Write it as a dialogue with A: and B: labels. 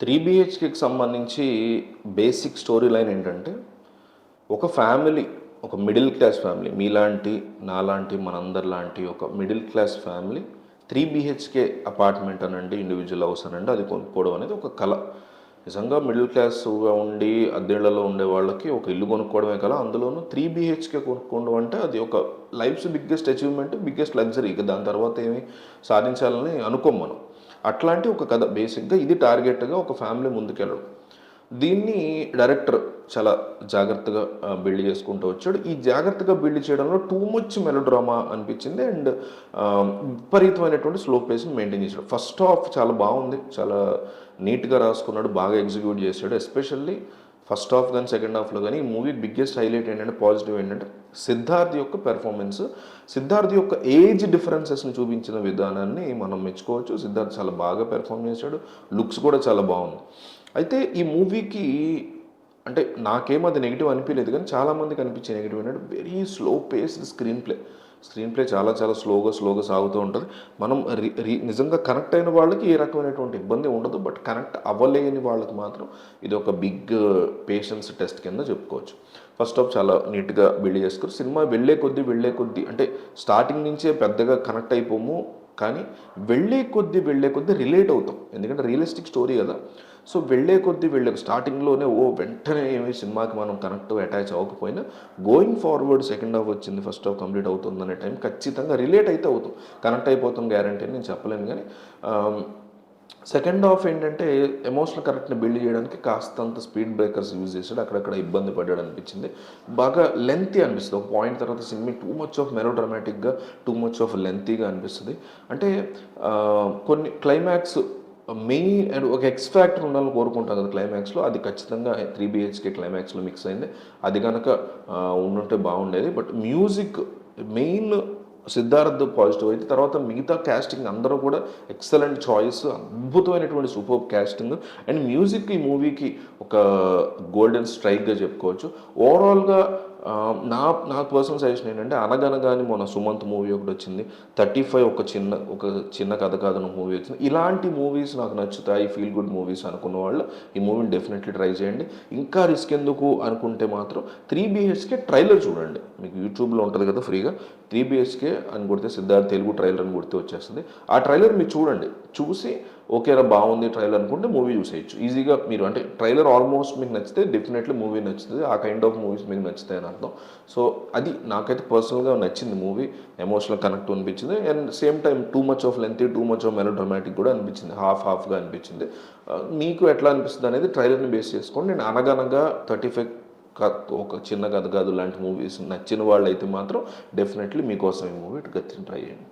A: Three బిహెచ్కేకి సంబంధించి basic story line ఏంటంటే ఒక ఫ్యామిలీ ఒక మిడిల్ క్లాస్ ఫ్యామిలీ మీలాంటి నాలాంటి మనందరి లాంటి ఒక middle class family three BHK apartment అనండి ఇండివిజువల్ హౌస్ అనండి అది కొనుక్కోవడం అనేది ఒక కళ. నిజంగా మిడిల్ క్లాస్గా ఉండి అద్దెళ్ళలో ఉండే వాళ్ళకి ఒక ఇల్లు కొనుక్కోవడమే కల అందులోనూ త్రీ బిహెచ్కే కొనుక్కోవడం అంటే అది ఒక life's biggest achievement biggest luxury. ఇక దాని తర్వాత ఏమి సాధించాలని అనుకోం మనం. అట్లాంటి ఒక కథ. బేసిక్గా ఇది టార్గెట్గా ఒక ఫ్యామిలీ ముందుకెళ్ళడం. దీన్ని డైరెక్టర్ చాలా జాగ్రత్తగా బిల్డ్ చేసుకుంటూ వచ్చాడు. ఈ జాగ్రత్తగా బిల్డ్ చేయడంలో టూ మచ్ మెలోడ్రామా అనిపించింది అండ్ విపరీతమైనటువంటి స్లో పేస్ని మెయింటైన్ చేశాడు. ఫస్ట్ హాఫ్ చాలా బాగుంది. చాలా నీట్గా రాసుకున్నాడు. బాగా ఎగ్జిక్యూట్ చేశాడు. ఎస్పెషల్లీ ఫస్ట్ హాఫ్ కానీ సెకండ్ హాఫ్లో కానీ ఈ మూవీ బిగ్గెస్ట్ హైలైట్ ఏంటంటే పాజిటివ్ ఏంటంటే సిద్ధార్థ్ యొక్క పెర్ఫార్మెన్స్ సిద్ధార్థ్ యొక్క ఏజ్ డిఫరెన్సెస్ని చూపించిన విధానాన్ని మనం మెచ్చుకోవచ్చు. సిద్ధార్థ్ చాలా బాగా పెర్ఫామ్ చేశాడు. లుక్స్ కూడా చాలా బాగుంది. అయితే ఈ మూవీకి అంటే నాకేం అది నెగిటివ్ అనిపించలేదు కానీ చాలామందికి అనిపించే నెగిటివ్ ఏంటంటే very slow paced screen play screen play చాలా చాలా స్లోగా స్లోగా సాగుతూ ఉంటుంది. మనం రీ నిజంగా కనెక్ట్ అయిన వాళ్ళకి ఏ రకమైనటువంటి ఇబ్బంది ఉండదు. బట్ కనెక్ట్ అవ్వలేని వాళ్ళకి మాత్రం ఇది ఒక బిగ్ పేషెన్స్ టెస్ట్ కింద చెప్పుకోవచ్చు. ఫస్ట్ ఆఫ్ చాలా నీట్గా బిల్డ్ చేసుకోరు సినిమా వెళ్ళే కొద్దీ వెళ్ళే కొద్దీ అంటే స్టార్టింగ్ నుంచే పెద్దగా కనెక్ట్ అయిపోము. కానీ వెళ్ళే కొద్దీ వెళ్ళే కొద్దీ రిలేట్ అవుతాం. ఎందుకంటే రియలిస్టిక్ స్టోరీ కదా. సో వెళ్ళే కొద్దీ వెళ్ళే స్టార్టింగ్లోనే ఓ వెంటనే ఏమి సినిమాకి మనం కనెక్ట్ అటాచ్ అవ్వకపోయినా గోయింగ్ ఫార్వర్డ్ సెకండ్ హాఫ్ వచ్చింది ఫస్ట్ హాఫ్ కంప్లీట్ అవుతుంది అనే టైం ఖచ్చితంగా రిలేట్ అయితే అవుతాం. కనెక్ట్ అయిపోతాం గ్యారంటీ అని నేను చెప్పలేను కానీ um, సెకండ్ హాఫ్ ఏంటంటే ఎమోషనల్ కరెక్ట్ని బిల్డ్ చేయడానికి కాస్తంత స్పీడ్ బ్రేకర్స్ యూజ్ చేశాడు. అక్కడక్కడ ఇబ్బంది పడ్డాడు అనిపించింది. బాగా లెంతీ అనిపిస్తుంది. ఒక పాయింట్ తర్వాత సినిమా టూ మచ్ ఆఫ్ మెలో డ్రామాటిక్గా టూ మచ్ ఆఫ్ లెంతీగా అనిపిస్తుంది. అంటే కొన్ని క్లైమాక్స్ మెయిన్ అండ్ ఒక ఎక్స్ ఫ్యాక్టర్ ఉండాలని కోరుకుంటాం కదా క్లైమాక్స్లో అది ఖచ్చితంగా త్రీ బిహెచ్కే క్లైమాక్స్లో మిక్స్ అయింది. అది కనుక ఉండుంటే బాగుండేది. But music main Siddharth positive అయితే తర్వాత మిగతా క్యాస్టింగ్ అందరూ కూడా ఎక్సలెంట్ చాయిస్ అద్భుతమైనటువంటి సూపర్ క్యాస్టింగ్ అండ్ మ్యూజిక్ ఈ మూవీకి ఒక గోల్డెన్ స్ట్రైక్గా చెప్పుకోవచ్చు. ఓవరాల్గా నా నా పర్సనల్ సజెషన్ ఏంటంటే అనగనగాని మొన్న సుమంత్ మూవీ ఒకటి వచ్చింది. థర్టీ ఫైవ్ ఒక చిన్న ఒక చిన్న కథ కాదన మూవీ వచ్చింది. ఇలాంటి మూవీస్ నాకు నచ్చుతాయి ఫీల్ గుడ్ మూవీస్ అనుకున్న వాళ్ళు ఈ మూవీని డెఫినెట్లీ ట్రై చేయండి. ఇంకా రిస్క్ ఎందుకు అనుకుంటే మాత్రం త్రీ బిహెచ్కే ట్రైలర్ చూడండి. మీకు యూట్యూబ్లో ఉంటుంది కదా ఫ్రీగా. త్రీ బిహెచ్కే అని కొడితే సిద్ధార్థ్ తెలుగు ట్రైలర్ అని కొడితే వచ్చేస్తుంది. ఆ ట్రైలర్ మీరు చూడండి. చూసి ఓకేరా బాగుంది ట్రైలర్ అనుకుంటే మూవీ చూసేయచ్చు. ఈజీగా మీరు అంటే ట్రైలర్ ఆల్మోస్ట్ మీకు నచ్చితే డెఫినెట్లీ మూవీ నచ్చుతుంది. ఆ కైండ్ ఆఫ్ మూవీస్ మీకు నచ్చుతాయి అని అర్థం. సో అది నాకైతే పర్సనల్గా నచ్చింది మూవీ. ఎమోషనల్ కనెక్ట్ అనిపించింది. And same time too much of length too much of melodramatic కూడా అనిపించింది. హాఫ్ హాఫ్గా అనిపించింది. మీకు ఎట్లా అనిపిస్తుంది అనేది ట్రైలర్ని బేస్ చేసుకోండి. నేను అనగనగా థర్టీ ఫైవ్ ఒక చిన్న కథ కాదు లాంటి మూవీస్ నచ్చిన వాళ్ళు అయితే మాత్రం డెఫినెట్లీ మీకోసం ఈ మూవీ గతిని ట్రై చేయండి.